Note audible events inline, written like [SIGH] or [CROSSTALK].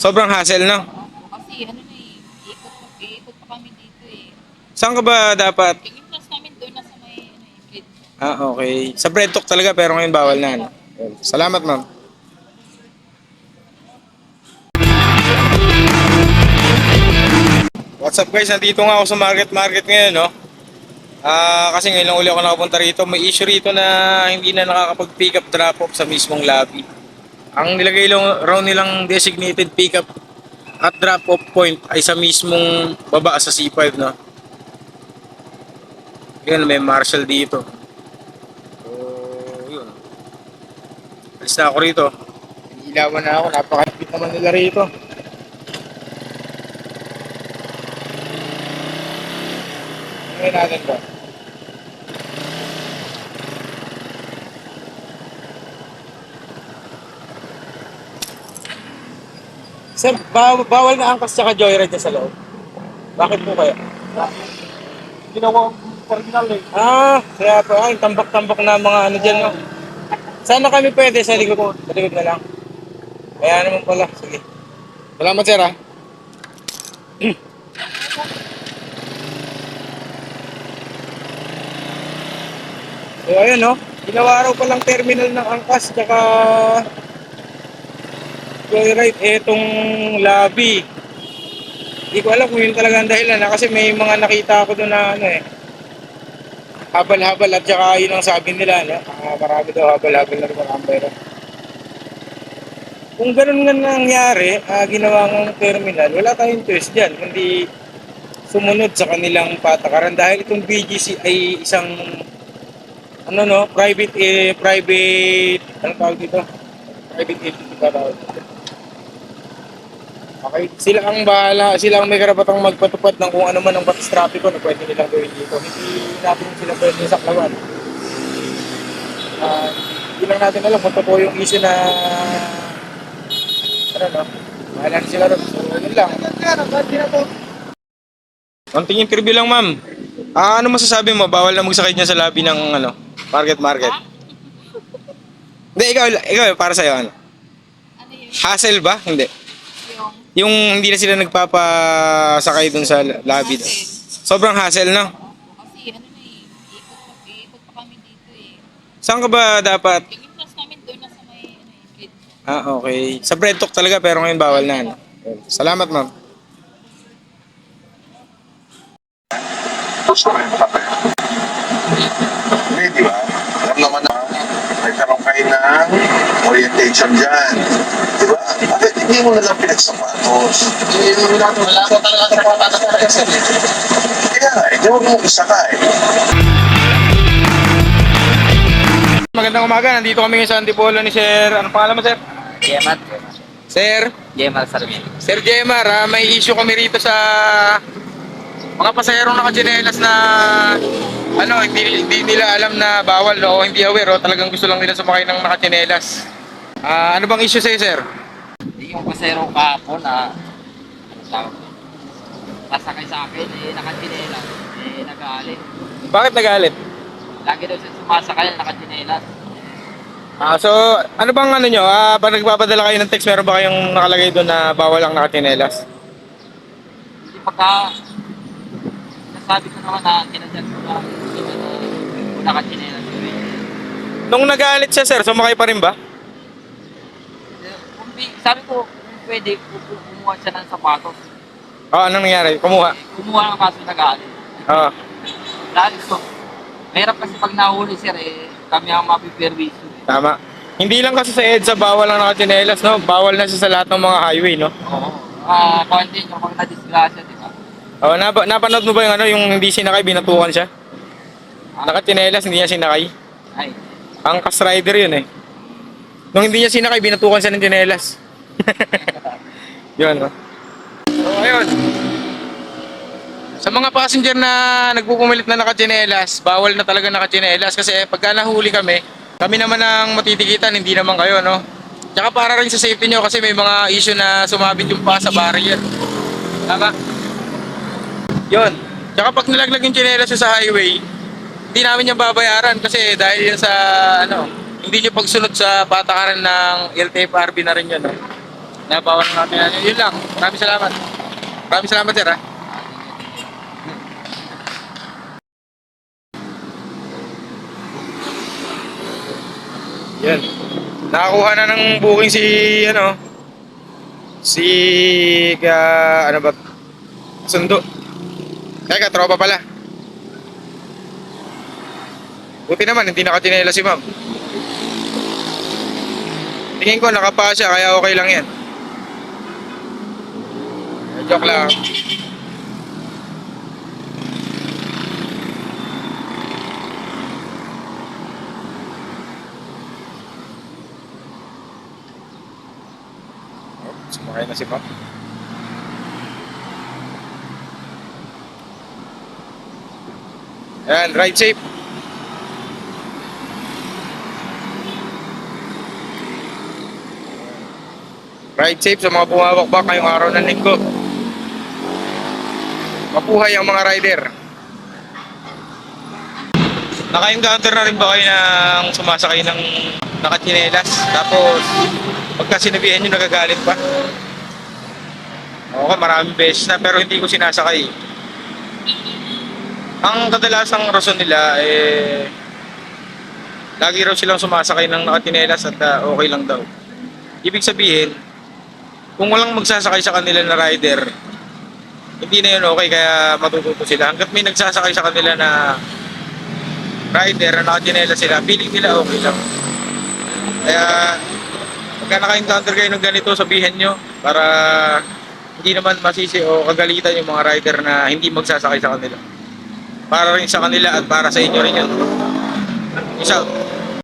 Sobrang hassle, no? Opo, kasi ano na eh, ikot, ikot pa kami dito eh. Saan ka ba dapat? Yung class namin doon nasa may ano eh, grade. Ah, okay. Sa bread talk talaga, pero ngayon bawal na. Ano? Salamat, ma'am. What's up guys? Nandito nga ako sa market market ngayon, no? Ah, kasi ngayon lang uli ako nakapunta rito. May issue rito na hindi na nakakapag-pick up drop off sa mismong lobby. Ang nilagay lang raw nilang designated pick up at drop off point ay sa mismong baba sa C5, no? Yun, may marshal dito. So, yun. Alis na ako rito. Inilawan na ako. Napakalapit naman nila rito. Ano natin ba? Sir, baw- bawal na angkas tsaka joyride sa loob. Bakit po kaya? Ginawa original eh. Ah, kaya po, ay, tambak-tambak na mga ano dyan, no? Saan na kami pwede? Sa likod? Sa likod na lang. Kaya naman pala. Sige. Salamat, sir, ah. [CLEARS THROAT] so, ayun, no? Ginawa raw palang terminal ng angkas, tsaka joyride, etong lobby. Hindi ko alam kung yun talaga ang dahilan, ah, kasi may mga nakita ako doon na ano eh, habal-habal at saka yun ang sabi nila, no? Ah, marami daw habal-habal na rin mga ambero. Kung ganun nga nangyari, ah, ginawa ng terminal, wala tayong choice dyan, kundi sumunod sa kanilang patakaran dahil itong BGC ay isang ano no, private eh, private ano tawag dito? Private entity ba tawag dito? Okay, sila ang bahala, sila ang may karapatang magpatupad ng kung ano man ang batas trapiko na pwede nilang gawin dito. Hindi natin sila pwede saklawan. Ah, hindi lang natin alam kung totoo yung issue na ano no, bahala na sila ron. So, yun lang. Konting interview lang, ma'am. Ah, ano masasabi mo? Bawal na magsakay niya sa lobby ng ano, market market. Hindi, ikaw, ikaw, para sa'yo, ano? Ano yun? Hassle ba? Hindi. Yung hindi na sila nagpapasakay dun sa lobby. doon. Sobrang hassle, no? Kasi ano na eh, ikot, ikot pa kami dito eh. Saan ka ba dapat? Yung class namin doon nasa may ano eh. Ah, okay. Sa bread talk talaga, pero ngayon bawal na. Ano? Salamat, ma'am. gusto ko yung papel. Hindi, di ba? Alam naman na nagkaroon kayo ng orientation dyan. Di ba? Bakit hindi mo na lang pinagsapatos? Wala ko talaga sa pagkakata sa SM. Kaya, hindi mo mo isakay. Magandang umaga. Nandito kami ngayon sa Antipolo ni Sir. Ano pangalan mo, Sir? Jemat. Sir? Jemal Sarmiento. Sir Jemar, ah, may issue kami rito sa mga pasaherong nakachinelas na ano, hindi, hindi nila alam na bawal o hindi aware o talagang gusto lang nila sumakay ng nakachinelas. Ah, ano bang issue sa'yo, sir? Yung pasero kahapon na ano tawag ko? Pasakay sa akin, eh, nakachinelas. Eh, nagalit. Bakit nagalit? Lagi daw siya sumasakay, nakachinelas. Ah, so, ano bang ano nyo? Ah, pag nagpapadala kayo ng text, meron ba kayong nakalagay doon na bawal ang nakachinelas? Hindi pagka nasabi ko naman na kinadyan ko na hindi na Nung nagalit siya, sir, sumakay pa rin ba? Kung sabi ko, kung pwede, ku- ku- kumuha siya ng sapatos. Ah, anong nangyari? Kumuha. Kumuha ng kaso nagalit. Ah, Dahil ko, mahirap kasi pag nahuli sir eh, kami ang mapiperwisyo eh. tama. Hindi lang kasi sa EDSA bawal ang nakachinelas, no? Bawal na siya sa lahat ng mga highway, no? Oo. Ah, konti nyo pag na-disgrasya, di ba? Oh, napa napanood mo ba yung ano, yung hindi sinakay, binatukan siya? Nakachinelas, hindi niya sinakay. Ay, Ang cast rider yun eh. Nung hindi niya sinakay, binatukan siya ng chinelas. [LAUGHS] yun, no? So, ayun. Sa mga passenger na nagpupumilit na nakachinelas, bawal na talaga nakachinelas kasi pagka nahuli kami, kami naman ang matitikitan, hindi naman kayo, no? Tsaka para rin sa safety nyo kasi may mga issue na sumabit yung pa sa barrier. Tama? Yun. Tsaka pag nilaglag yung chinelas nyo sa highway, hindi namin yung babayaran kasi dahil yun sa ano, hindi nyo pagsunod sa patakaran ng LTFRB na rin yun. No? Nabawan natin yan. Yun lang. Maraming salamat. Maraming salamat, sir, ha? Yan. Nakakuha na ng booking si, ano, si, ka, ano ba, sundo. Teka, tropa pala. Buti naman, hindi nakatinela si ma'am. Tingin ko nakapa siya, kaya okay lang yan. Joke lang. Oh, Sumakay na si ma'am. Yan, ride safe. Ride safe sa mga bumabakbak ngayong araw ng linggo. Mabuhay ang mga rider. Naka-encounter na rin ba kayo ng sumasakay ng nakachinelas? Tapos, pagka sinabihan nyo nagagalit pa? Oo, maraming beses na pero hindi ko sinasakay. Ang kadalasang rason nila eh lagi raw silang sumasakay ng nakatinelas at ah, okay lang daw. Ibig sabihin, kung walang magsasakay sa kanila na rider, hindi na yun okay kaya matututo sila. Hanggat may nagsasakay sa kanila na rider na nakatinela sila, feeling nila okay lang. Kaya pagka naka-encounter kayo ng ganito, sabihin nyo para hindi naman masisi o kagalitan yung mga rider na hindi magsasakay sa kanila. Para rin sa kanila at para sa inyo rin yun. Peace out.